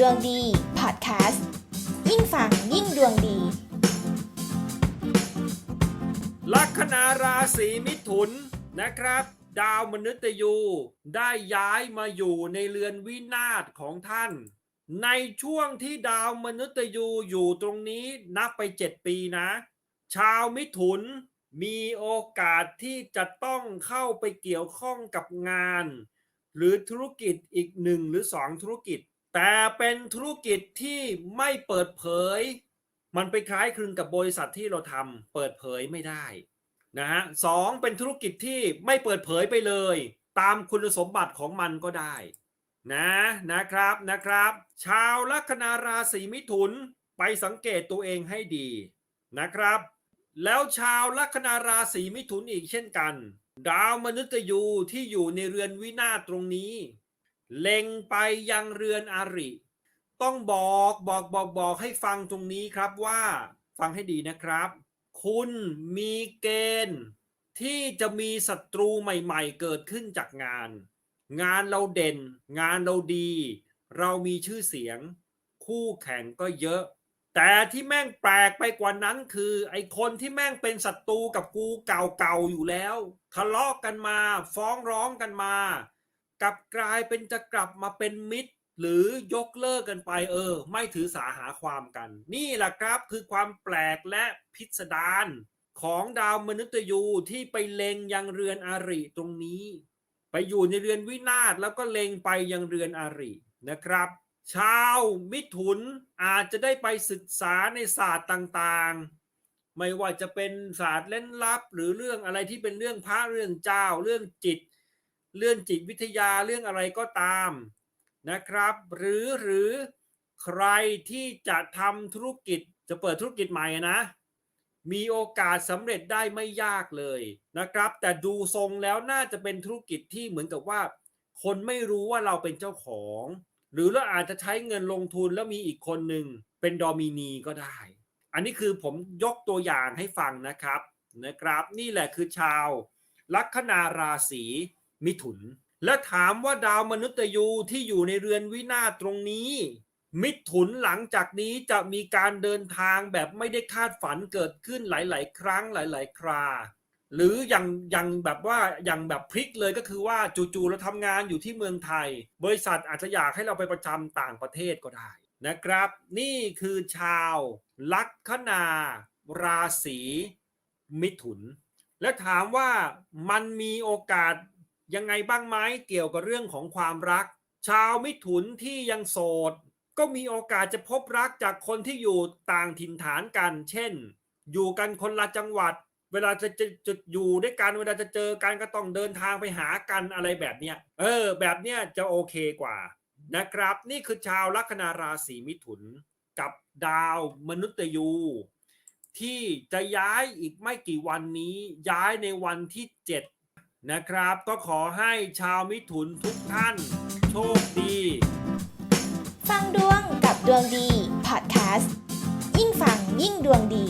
ดวงดีพอดแคสต์ยิ่งฟังยิ่งดวงดี ลัคนาราศีมิถุนนะครับ ดาวมนุษย์ยูได้ย้ายมาอยู่ในเรือนวินาศของท่าน ในช่วงที่ดาวมนุษย์ยูอยู่ตรงนี้นับไป 7 ปีนะ ชาวมิถุนมีโอกาสที่จะต้องเข้าไปเกี่ยวข้องกับงาน หรือธุรกิจอีกหนึ่งหรือสองธุรกิจ แต่เป็นธุรกิจที่ไม่เปิดเผย มันไปคล้ายคลึงกับบริษัทที่เราทำเปิดเผยไม่ได้นะฮะสองเป็นธุรกิจที่ไม่เปิดเผยไปเลย ตามคุณสมบัติของมันก็ได้นะนะครับนะครับ ชาวลัคนาราศีมิถุนไปสังเกตตัวเองให้ดีนะครับ แล้วชาวลัคนาราศีมิถุนอีกเช่นกัน ดาวมนุษย์ยูที่อยู่ในเรือนวินาศตรงนี้ เล็งไปยังเรือนอาริ ต้องบอกบอกบอกบอกให้ฟังตรงนี้ครับว่าฟังให้ดีนะครับ คุณมีเกณฑ์ที่จะมีศัตรูใหม่ๆ เกิดขึ้นจากงาน งานเราเด่น งานเราดี เรามีชื่อเสียง คู่แข่งก็เยอะ แต่ที่แม่งแปลกไปกว่านั้นคือ ไอ้คนที่แม่งเป็นศัตรูกับกูเก่าๆอยู่แล้ว ทะเลาะกันมา ฟ้องร้องกันมา กลับกลายเป็นจะกลับมาเป็นมิตร หรือยกเลิกกันไปเออ ไม่ถือสาหาความกัน นี่แหละครับคือความแปลกและพิสดารของดาวมนุษย์ยูที่ไปเล็งยังเรือนอาริตรงนี้ ไปอยู่ในเรือนวินาศแล้วก็เล็งไปยังเรือนอารินะครับ ชาวมิถุนอาจจะได้ไปศึกษาในศาสตร์ต่างๆ ไม่ว่าจะเป็นศาสตร์เล่นลับ หรือเรื่องอะไรที่เป็นเรื่องพระเรื่องเจ้าเรื่องจิต เรื่องจิตวิทยาเรื่องอะไรก็ตามนะครับ หรือหรือใครที่จะทำธุรกิจจะเปิดธุรกิจใหม่นะ มีโอกาสสำเร็จได้ไม่ยากเลยนะครับ แต่ดูทรงแล้วน่าจะเป็นธุรกิจที่เหมือนกับว่า คนไม่รู้ว่าเราเป็นเจ้าของ หรือเราอาจจะใช้เงินลงทุนแล้วมีอีกคนหนึ่งเป็นดอมินีก็ได้ อันนี้คือผมยกตัวอย่างให้ฟังนะครับนะครับ นี่แหละคือชาวลัคนาราศี มิถุน และถามว่าดาวมนุษย์ยูที่อยู่ในเรือนวินาศตรงนี้ มิถุนหลังจากนี้จะมีการเดินทางแบบไม่ได้คาดฝันเกิดขึ้นหลาย ๆ ครั้งหลาย ๆ ครา หรืออย่างอย่างแบบว่าอย่างแบบพลิกเลยก็คือว่าจู่ๆเราทำงานอยู่ที่เมืองไทย บริษัทอาจจะอยากให้เราไปประจำต่างประเทศก็ได้นะครับ นี่คือชาวลัคนา ราศีมิถุน และถามว่ามันมีโอกาส ยังไงบ้างไหมเกี่ยวกับเรื่องของความรัก ชาวมิถุนที่ยังโสด ก็มีโอกาสจะพบรักจากคนที่อยู่ต่างถิ่นฐานกัน เช่น อยู่กันคนละจังหวัด เวลาจะจะจะอยู่ด้วยกันเวลาจะเจอกันก็ต้องเดินทางไปหากันอะไรแบบเนี้ยเออ แบบเนี้ยจะโอเคกว่านะครับ นี่คือชาวลัคนาราศีมิถุนกับดาวมนุษย์ยู ที่จะย้ายอีกไม่กี่วันนี้ย้ายในวันที่ 7 นะครับ ก็ขอให้ชาวมิถุนทุกท่านโชคดี ฟังดวงกับดวงดี พอดแคสต์ ยิ่งฟังยิ่งดวงดี